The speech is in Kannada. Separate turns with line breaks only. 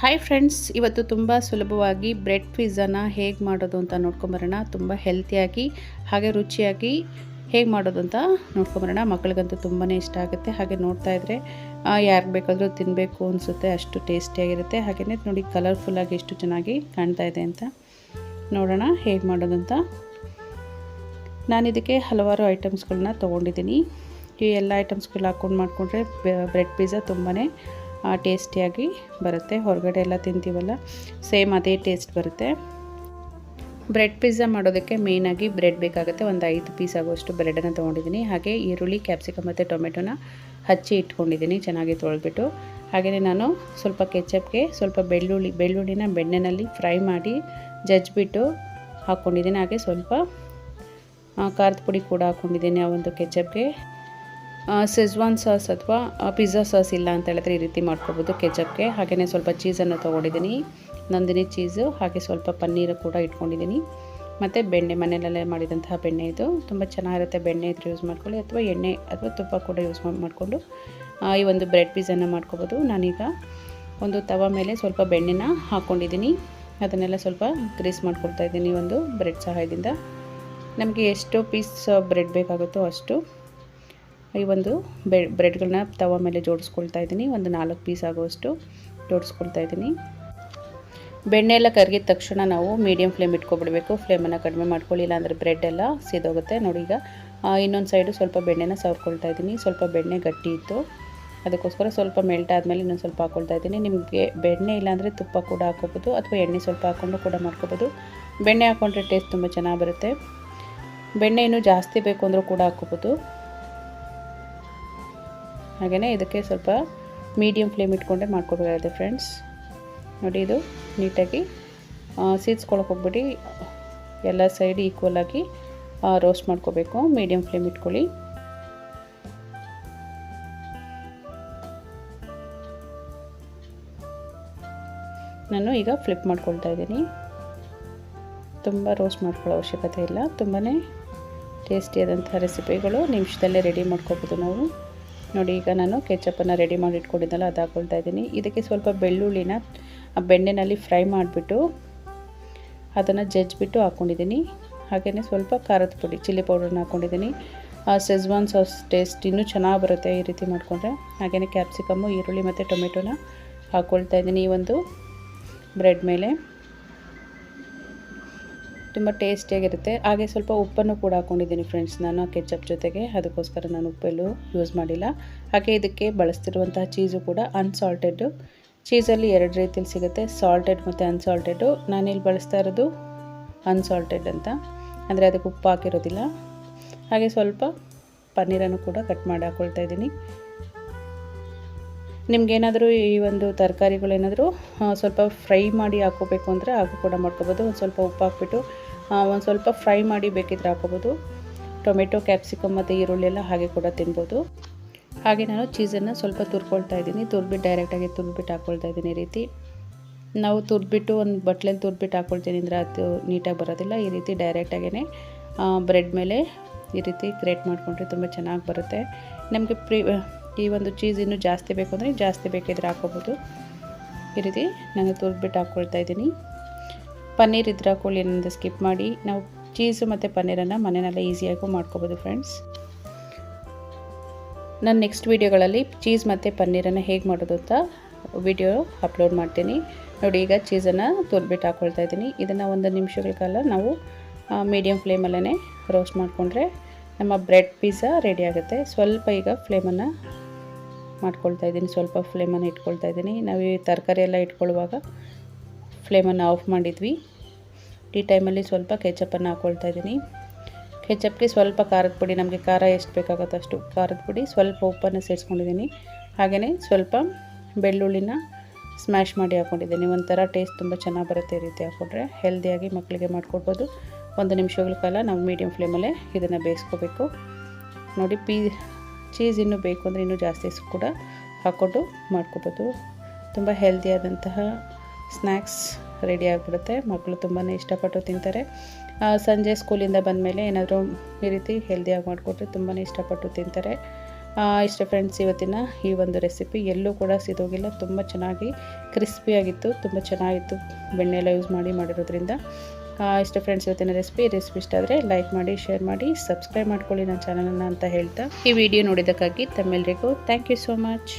ಹಾಯ್ ಫ್ರೆಂಡ್ಸ್ ಇವತ್ತು ತುಂಬ ಸುಲಭವಾಗಿ ಬ್ರೆಡ್ ಪಿಜ್ಜಾನ ಹೇಗೆ ಮಾಡೋದು ಅಂತ ನೋಡ್ಕೊಂಬರೋಣ. ತುಂಬ ಹೆಲ್ತಿಯಾಗಿ ಹಾಗೆ ರುಚಿಯಾಗಿ ಹೇಗೆ ಮಾಡೋದು ಅಂತ ನೋಡ್ಕೊಂಬರೋಣ. ಮಕ್ಕಳಿಗಂತೂ ತುಂಬಾ ಇಷ್ಟ ಆಗುತ್ತೆ. ಹಾಗೆ ನೋಡ್ತಾ ಇದ್ದರೆ ಯಾರಿಗೆ ಬೇಕಾದರೂ ತಿನ್ನಬೇಕು ಅನಿಸುತ್ತೆ, ಅಷ್ಟು ಟೇಸ್ಟಿಯಾಗಿರುತ್ತೆ ಹಾಗೆಯೇ ನೋಡಿ ಕಲರ್ಫುಲ್ಲಾಗಿ ಎಷ್ಟು ಚೆನ್ನಾಗಿ ಕಾಣ್ತಾ ಇದೆ ಅಂತ ನೋಡೋಣ ಹೇಗೆ ಮಾಡೋದು ಅಂತ. ನಾನು ಇದಕ್ಕೆ ಹಲವಾರು ಐಟಮ್ಸ್ಗಳನ್ನ ತೊಗೊಂಡಿದ್ದೀನಿ. ಈ ಎಲ್ಲ ಐಟಮ್ಸ್ಗಳು ಹಾಕ್ಕೊಂಡು ಮಾಡಿಕೊಂಡ್ರೆ ಬ್ರೆಡ್ ಪಿಜ್ಜಾ ತುಂಬಾ ಟೇಸ್ಟಿಯಾಗಿ ಬರುತ್ತೆ. ಹೊರಗಡೆ ಎಲ್ಲ ತಿಂತೀವಲ್ಲ, ಸೇಮ್ ಅದೇ ಟೇಸ್ಟ್ ಬರುತ್ತೆ. ಬ್ರೆಡ್ ಪಿಜ್ಜಾ ಮಾಡೋದಕ್ಕೆ ಮೇಯ್ನಾಗಿ ಬ್ರೆಡ್ ಬೇಕಾಗುತ್ತೆ. ಒಂದು ಐದು ಪೀಸ್ ಆಗುವಷ್ಟು ಬ್ರೆಡನ್ನು ತೊಗೊಂಡಿದ್ದೀನಿ. ಹಾಗೆ ಈರುಳ್ಳಿ ಕ್ಯಾಪ್ಸಿಕಮ್ ಮತ್ತು ಟೊಮೆಟೊನ ಹಚ್ಚಿ ಇಟ್ಕೊಂಡಿದ್ದೀನಿ, ಚೆನ್ನಾಗಿ ತೊಳೆದ್ಬಿಟ್ಟು. ಹಾಗೆಯೇ ನಾನು ಸ್ವಲ್ಪ ಕೆಚಪ್ಗೆ ಸ್ವಲ್ಪ ಬೆಳ್ಳುಳ್ಳಿ, ಬೆಳ್ಳುಳ್ಳಿನ ಬೆಣ್ಣೆನಲ್ಲಿ ಫ್ರೈ ಮಾಡಿ ಜಜ್ಜಿಬಿಟ್ಟು ಹಾಕ್ಕೊಂಡಿದ್ದೀನಿ ಹಾಗೆ ಸ್ವಲ್ಪ ಖಾರದ ಪುಡಿ ಕೂಡ ಹಾಕ್ಕೊಂಡಿದ್ದೀನಿ ಆ ಒಂದು ಕೆಚಪ್ಗೆ. ಸೆಜ್ವಾನ್ ಸಾಸ್ ಅಥವಾ ಪಿಜ್ಜಾ ಸಾಸ್ ಇಲ್ಲ ಅಂತ ಹೇಳಿದ್ರೆ ಈ ರೀತಿ ಮಾಡ್ಕೊಬೋದು ಕೆಚಪ್ಗೆ ಹಾಗೆಯೇ ಸ್ವಲ್ಪ ಚೀಸನ್ನು ತೊಗೊಂಡಿದ್ದೀನಿ. ನಂದಿನಿ ಚೀಸು ಹಾಗೆ ಸ್ವಲ್ಪ ಪನ್ನೀರು ಕೂಡ ಇಟ್ಕೊಂಡಿದ್ದೀನಿ. ಮತ್ತು ಬೆಣ್ಣೆ ಮನೆಯಲ್ಲೇ ಮಾಡಿದಂತಹ ಬೆಣ್ಣೆ ಇದು. ತುಂಬ ಚೆನ್ನಾಗಿರುತ್ತೆ ಬೆಣ್ಣೆ ಇದ್ರೆ ಯೂಸ್ ಮಾಡ್ಕೊಳ್ಳಿ. ಅಥವಾ ಎಣ್ಣೆ ಅಥವಾ ತುಪ್ಪ ಕೂಡ ಯೂಸ್ ಮಾಡಿಕೊಂಡು ಈ ಒಂದು ಬ್ರೆಡ್ ಪೀಸನ್ನು ಮಾಡ್ಕೊಬೋದು. ನಾನೀಗ ಒಂದು ತವ ಮೇಲೆ ಸ್ವಲ್ಪ ಬೆಣ್ಣೆನ ಹಾಕ್ಕೊಂಡಿದ್ದೀನಿ ಅದನ್ನೆಲ್ಲ ಸ್ವಲ್ಪ ಗ್ರೀಸ್ ಮಾಡ್ಕೊಳ್ತಾ ಇದ್ದೀನಿ ಒಂದು ಬ್ರೆಡ್ ಸಹಾಯದಿಂದ. ನಮಗೆ ಎಷ್ಟು ಪೀಸ್ ಬ್ರೆಡ್ ಬೇಕಾಗುತ್ತೋ ಅಷ್ಟು ಈ ಒಂದು ಬೆ ಬ್ರೆಡ್ಗಳನ್ನ ತವ ಮೇಲೆ ಜೋಡಿಸ್ಕೊಳ್ತಾ ಇದ್ದೀನಿ. ಒಂದು ನಾಲ್ಕು ಪೀಸ್ ಆಗುವಷ್ಟು ಜೋಡಿಸ್ಕೊಳ್ತಾ ಇದ್ದೀನಿ. ಬೆಣ್ಣೆ ಎಲ್ಲ ಕರಗಿದ ತಕ್ಷಣ ನಾವು ಮೀಡಿಯಮ್ ಫ್ಲೇಮ್ ಇಟ್ಕೊಬಿಡಬೇಕು. ಫ್ಲೇಮನ್ನು ಕಡಿಮೆ ಮಾಡ್ಕೊಳ್ಳಿ, ಇಲ್ಲಾಂದರೆ ಬ್ರೆಡ್ ಎಲ್ಲ ಸಿದೋಗುತ್ತೆ. ನೋಡಿ ಈಗ ಇನ್ನೊಂದು ಸೈಡು ಸ್ವಲ್ಪ ಬೆಣ್ಣೆನ ಸವರ್ಕೊಳ್ತಾ ಇದ್ದೀನಿ. ಸ್ವಲ್ಪ ಬೆಣ್ಣೆ ಗಟ್ಟಿ ಇತ್ತು. ಅದಕ್ಕೋಸ್ಕರ ಸ್ವಲ್ಪ ಮೆಲ್ಟ್ ಆದಮೇಲೆ ಇನ್ನೊಂದು ಸ್ವಲ್ಪ ಹಾಕ್ಕೊಳ್ತಾ ಇದ್ದೀನಿ. ನಿಮಗೆ ಬೆಣ್ಣೆ ಇಲ್ಲಾಂದರೆ ತುಪ್ಪ ಕೂಡ ಹಾಕೋಬೋದು ಅಥವಾ ಎಣ್ಣೆ ಸ್ವಲ್ಪ ಹಾಕ್ಕೊಂಡು ಕೂಡ ಮಾಡ್ಕೋಬೋದು. ಬೆಣ್ಣೆ ಹಾಕ್ಕೊಂಡ್ರೆ ಟೇಸ್ಟ್ ತುಂಬ ಚೆನ್ನಾಗಿ ಬರುತ್ತೆ. ಬೆಣ್ಣೆ ಇನ್ನೂ ಜಾಸ್ತಿ ಬೇಕು ಅಂದರೂ ಕೂಡ ಹಾಕೋಬೋದು ಹಾಗೆಯೇ ಇದಕ್ಕೆ ಸ್ವಲ್ಪ ಮೀಡಿಯಮ್ ಫ್ಲೇಮ್ ಇಟ್ಕೊಂಡೆ ಮಾಡ್ಕೋಬೇಕಾಗುತ್ತೆ ಫ್ರೆಂಡ್ಸ್ ನೋಡಿ ಇದು ನೀಟಾಗಿ ಸೀದ್ಸ್ಕೊಳಕ್ಕೆ ಹೋಗ್ಬಿಟ್ಟು ಎಲ್ಲ ಸೈಡ್ ಈಕ್ವಲಾಗಿ ರೋಸ್ಟ್ ಮಾಡ್ಕೋಬೇಕು. ಮೀಡಿಯಮ್ ಫ್ಲೇಮ್ ಇಟ್ಕೊಳ್ಳಿ. ನಾನು ಈಗ ಫ್ಲಿಪ್ ಮಾಡ್ಕೊಳ್ತಾ ಇದ್ದೀನಿ. ತುಂಬ ರೋಸ್ಟ್ ಮಾಡ್ಕೊಳ್ಳೋ ಅವಶ್ಯಕತೆ ಇಲ್ಲ. ತುಂಬಾ ಟೇಸ್ಟಿಯಾದಂಥ ರೆಸಿಪಿಗಳು ನಿಮಿಷದಲ್ಲೇ ರೆಡಿ ಮಾಡ್ಕೋಬೋದು ನಾವು. ನೋಡಿ, ಈಗ ನಾನು ಕೆಚಪ್ಪನ್ನು ರೆಡಿ ಮಾಡಿ ಇಟ್ಕೊಂಡಿದ್ದಲ್ಲ ಅದು ಹಾಕೊಳ್ತಾ ಇದ್ದೀನಿ. ಇದಕ್ಕೆ ಸ್ವಲ್ಪ ಬೆಳ್ಳುಳ್ಳಿನ ಬೆಣ್ಣೆನಲ್ಲಿ ಫ್ರೈ ಮಾಡಿಬಿಟ್ಟು ಅದನ್ನು ಜಜ್ಜಿಬಿಟ್ಟು ಹಾಕ್ಕೊಂಡಿದ್ದೀನಿ ಹಾಗೆಯೇ ಸ್ವಲ್ಪ ಖಾರದ ಪುಡಿ, ಚಿಲ್ಲಿ ಪೌಡರ್ನ ಹಾಕ್ಕೊಂಡಿದ್ದೀನಿ ಸೆಜ್ವಾನ್ ಸಾಸ್ ಟೇಸ್ಟ್ ಇನ್ನೂ ಚೆನ್ನಾಗಿ ಬರುತ್ತೆ ಈ ರೀತಿ ಮಾಡಿಕೊಂಡ್ರೆ. ಹಾಗೆಯೇ ಕ್ಯಾಪ್ಸಿಕಮ್ಮು ಈರುಳ್ಳಿ ಮತ್ತು ಟೊಮೆಟೊನ ಹಾಕ್ಕೊಳ್ತಾ ಇದ್ದೀನಿ ಈ ಒಂದು ಬ್ರೆಡ್ ಮೇಲೆ. ತುಂಬ ಟೇಸ್ಟಿಯಾಗಿರುತ್ತೆ. ಹಾಗೆ ಸ್ವಲ್ಪ ಉಪ್ಪನ್ನು ಕೂಡ ಹಾಕೊಂಡಿದ್ದೀನಿ ಫ್ರೆಂಡ್ಸ್ ನಾನು ಕೆಚಪ್ ಜೊತೆಗೆ. ಅದಕ್ಕೋಸ್ಕರ ನಾನು ಉಪ್ಪೆಲ್ಲೂ ಯೂಸ್ ಮಾಡಿಲ್ಲ. ಹಾಗೆ ಇದಕ್ಕೆ ಬಳಸ್ತಿರುವಂತಹ ಚೀಸು ಕೂಡ ಅನ್ಸಾಲ್ಟೆಡ್ಡು ಚೀಸಲ್ಲಿ ಎರಡು ರೀತಿಯಲ್ಲಿ ಸಿಗುತ್ತೆ ಸಾಲ್ಟೆಡ್ ಮತ್ತು ಅನ್ಸಾಲ್ಟೆಡು ನಾನಿಲ್ಲಿ ಬಳಸ್ತಾ ಇರೋದು ಅನ್ಸಾಲ್ಟೆಡ್ ಅಂತ. ಅಂದರೆ ಅದಕ್ಕೆ ಉಪ್ಪು ಹಾಕಿರೋದಿಲ್ಲ. ಹಾಗೆ ಸ್ವಲ್ಪ ಪನ್ನೀರನ್ನು ಕೂಡ ಕಟ್ ಮಾಡಿ ಹಾಕ್ಕೊಳ್ತಾ ಇದ್ದೀನಿ. ನಿಮ್ಗೇನಾದರೂ ಈ ಒಂದು ತರಕಾರಿಗಳೇನಾದರೂ ಸ್ವಲ್ಪ ಫ್ರೈ ಮಾಡಿ ಹಾಕೋಬೇಕು ಅಂದರೆ ಹಾಗೂ ಕೂಡ ಮಾಡ್ಕೋಬೋದು. ಒಂದು ಸ್ವಲ್ಪ ಉಪ್ಪು ಹಾಕ್ಬಿಟ್ಟು ಒಂದು ಸ್ವಲ್ಪ ಫ್ರೈ ಮಾಡಿ ಬೇಕಿದ್ರೆ ಹಾಕೋಬೋದು. ಟೊಮೆಟೊ, ಕ್ಯಾಪ್ಸಿಕಮ್ ಮತ್ತು ಈರುಳ್ಳಿ ಎಲ್ಲ ಹಾಗೆ ಕೂಡ ತಿನ್ಬೋದು. ಹಾಗೆ ನಾನು ಚೀಸನ್ನು ಸ್ವಲ್ಪ ತುರ್ಕೊಳ್ತಾ ಇದ್ದೀನಿ. ತುರ್ಬಿಟ್ಟು ಡೈರೆಕ್ಟಾಗಿ ತುರ್ಬಿಟ್ಟು ಹಾಕ್ಕೊಳ್ತಾ ಇದ್ದೀನಿ ಈ ರೀತಿ. ನಾವು ತುರ್ಬಿಟ್ಟು ಒಂದು ಬಟ್ಲಲ್ಲಿ ತುರ್ಬಿಟ್ಟು ಹಾಕ್ಕೊಳ್ತೀನಿ ಅಂದರೆ ಅದು ನೀಟಾಗಿ ಬರೋದಿಲ್ಲ. ಈ ರೀತಿ ಡೈರೆಕ್ಟಾಗೇ ಬ್ರೆಡ್ ಮೇಲೆ ಈ ರೀತಿ ಕ್ರಿಯೇಟ್ ಮಾಡಿಕೊಂಡ್ರೆ ತುಂಬ ಚೆನ್ನಾಗಿ ಬರುತ್ತೆ. ನಮಗೆ ಪ್ರೀ ಈ ಒಂದು ಚೀಸ್ ಇನ್ನೂ ಜಾಸ್ತಿ ಬೇಕು ಅಂದರೆ ಜಾಸ್ತಿ ಬೇಕಿದ್ರೆ ಹಾಕೋಬೋದು ಈ ರೀತಿ ನಾನು ತುರ್ಬಿಟ್ಟು ಹಾಕ್ಕೊಳ್ತಾ ಇದ್ದೀನಿ. ಪನ್ನೀರ್ ಇದ್ರೆ ಹಾಕೊಳ್ಳಿ ಏನಂದ್ರೆ ಸ್ಕಿಪ್ ಮಾಡಿ. ನಾವು ಚೀಸು ಮತ್ತು ಪನ್ನೀರನ್ನು ಮನೆಯಲ್ಲೇ ಈಸಿಯಾಗೂ ಮಾಡ್ಕೋಬೋದು ಫ್ರೆಂಡ್ಸ್ ನಾನು ನೆಕ್ಸ್ಟ್ ವೀಡಿಯೋಗಳಲ್ಲಿ ಚೀಸ್ ಮತ್ತು ಪನ್ನೀರನ್ನು ಹೇಗೆ ಮಾಡೋದು ಅಂತ ವಿಡಿಯೋ ಅಪ್ಲೋಡ್ ಮಾಡ್ತೀನಿ. ನೋಡಿ, ಈಗ ಚೀಸನ್ನು ತುರ್ಬಿಟ್ಟು ಹಾಕ್ಕೊಳ್ತಾ ಇದ್ದೀನಿ. ಇದನ್ನು ಒಂದು ನಿಮಿಷಗಳ ಕಾಲ ನಾವು ಮೀಡಿಯಮ್ ಫ್ಲೇಮಲ್ಲೇ ರೋಸ್ಟ್ ಮಾಡಿಕೊಂಡ್ರೆ ನಮ್ಮ ಬ್ರೆಡ್ ಪೀಸಾ ರೆಡಿ ಆಗುತ್ತೆ. ಸ್ವಲ್ಪ ಈಗ ಫ್ಲೇಮನ್ನು ಮಾಡ್ಕೊಳ್ತಾ ಇದ್ದೀನಿ. ಸ್ವಲ್ಪ ಫ್ಲೇಮನ್ನು ಇಟ್ಕೊಳ್ತಾ ಇದ್ದೀನಿ. ನಾವು ಈ ತರಕಾರಿ ಎಲ್ಲ ಇಟ್ಕೊಳ್ಳುವಾಗ ಫ್ಲೇಮನ್ನು ಆಫ್ ಮಾಡಿದ್ವಿ. ಈ ಟೈಮಲ್ಲಿ ಸ್ವಲ್ಪ ಕೆಚಪ್ಪನ್ನು ಹಾಕ್ಕೊಳ್ತಾ ಇದ್ದೀನಿ. ಕೆಚಪ್ಗೆ ಸ್ವಲ್ಪ ಖಾರದ ಪುಡಿ, ನಮಗೆ ಖಾರ ಎಷ್ಟು ಬೇಕಾಗುತ್ತೋ ಅಷ್ಟು ಖಾರದ ಪುಡಿ ಸ್ವಲ್ಪ ಉಪ್ಪನ್ನು ಸೇರಿಸ್ಕೊಂಡಿದ್ದೀನಿ. ಹಾಗೆಯೇ ಸ್ವಲ್ಪ ಬೆಳ್ಳುಳ್ಳಿನ ಸ್ಮ್ಯಾಶ್ ಮಾಡಿ ಹಾಕ್ಕೊಂಡಿದ್ದೀನಿ ಒಂಥರ ಟೇಸ್ಟ್ ತುಂಬ ಚೆನ್ನಾಗಿ ಬರುತ್ತೆ ಈ ರೀತಿ ಹಾಕ್ಕೊಂಡ್ರೆ ಹೆಲ್ದಿಯಾಗಿ ಮಕ್ಕಳಿಗೆ ಮಾಡಿಕೊಡ್ಬೋದು. ಒಂದು ನಿಮಿಷಗಳ ಕಾಲ ನಾವು ಮೀಡಿಯಮ್ ಫ್ಲೇಮಲ್ಲೇ ಇದನ್ನು ಬೇಯಿಸ್ಕೋಬೇಕು. ನೋಡಿ, ಪೀ ಚೀಸ್ ಇನ್ನೂ ಬೇಕು ಅಂದರೆ ಇನ್ನೂ ಜಾಸ್ತಿ ಕೂಡ ಹಾಕ್ಕೊಂಡು ಮಾಡ್ಕೋಬೋದು. ತುಂಬ ಹೆಲ್ದಿಯಾದಂತಹ ಸ್ನ್ಯಾಕ್ಸ್ ರೆಡಿ ಆಗಿಬಿಡುತ್ತೆ. ಮಕ್ಕಳು ತುಂಬಾ ಇಷ್ಟಪಟ್ಟು ತಿಂತಾರೆ. ಸಂಜೆ ಸ್ಕೂಲಿಂದ ಬಂದಮೇಲೆ ಏನಾದರೂ ಈ ರೀತಿ ಹೆಲ್ದಿಯಾಗಿ ಮಾಡಿಕೊಟ್ರೆ ತುಂಬಾ ಇಷ್ಟಪಟ್ಟು ತಿಂತಾರೆ. ಇಷ್ಟೇ ಫ್ರೆಂಡ್ಸ್ ಇವತ್ತಿನ ಈ ಒಂದು ರೆಸಿಪಿ ಎಲ್ಲೂ ಕೂಡ ಸಿದೋಗಿಲ್ಲ ತುಂಬ ಚೆನ್ನಾಗಿ ಕ್ರಿಸ್ಪಿಯಾಗಿತ್ತು ತುಂಬ ಚೆನ್ನಾಗಿತ್ತು. ಬೆಣ್ಣೆ ಎಲ್ಲ ಯೂಸ್ ಮಾಡಿ ಮಾಡಿರೋದ್ರಿಂದ. ಇಷ್ಟ ಫ್ರೆಂಡ್ಸ್ ಇವತ್ತಿನ ರೆಸಿಪಿ ರೆಸಿಪಿ ಇಷ್ಟ ಆದರೆ ಲೈಕ್ ಮಾಡಿ ಶೇರ್ ಮಾಡಿ ಸಬ್ಸ್ಕ್ರೈಬ್ ಮಾಡ್ಕೊಳ್ಳಿ ನನ್ನ ಚಾನಲನ್ನು ಅಂತ ಹೇಳ್ತಾ ಈ ವಿಡಿಯೋ ನೋಡಿದ್ದಕ್ಕಾಗಿ ತಮ್ಮೆಲ್ಲರಿಗೂ ಥ್ಯಾಂಕ್ ಯು ಸೋ ಮಚ್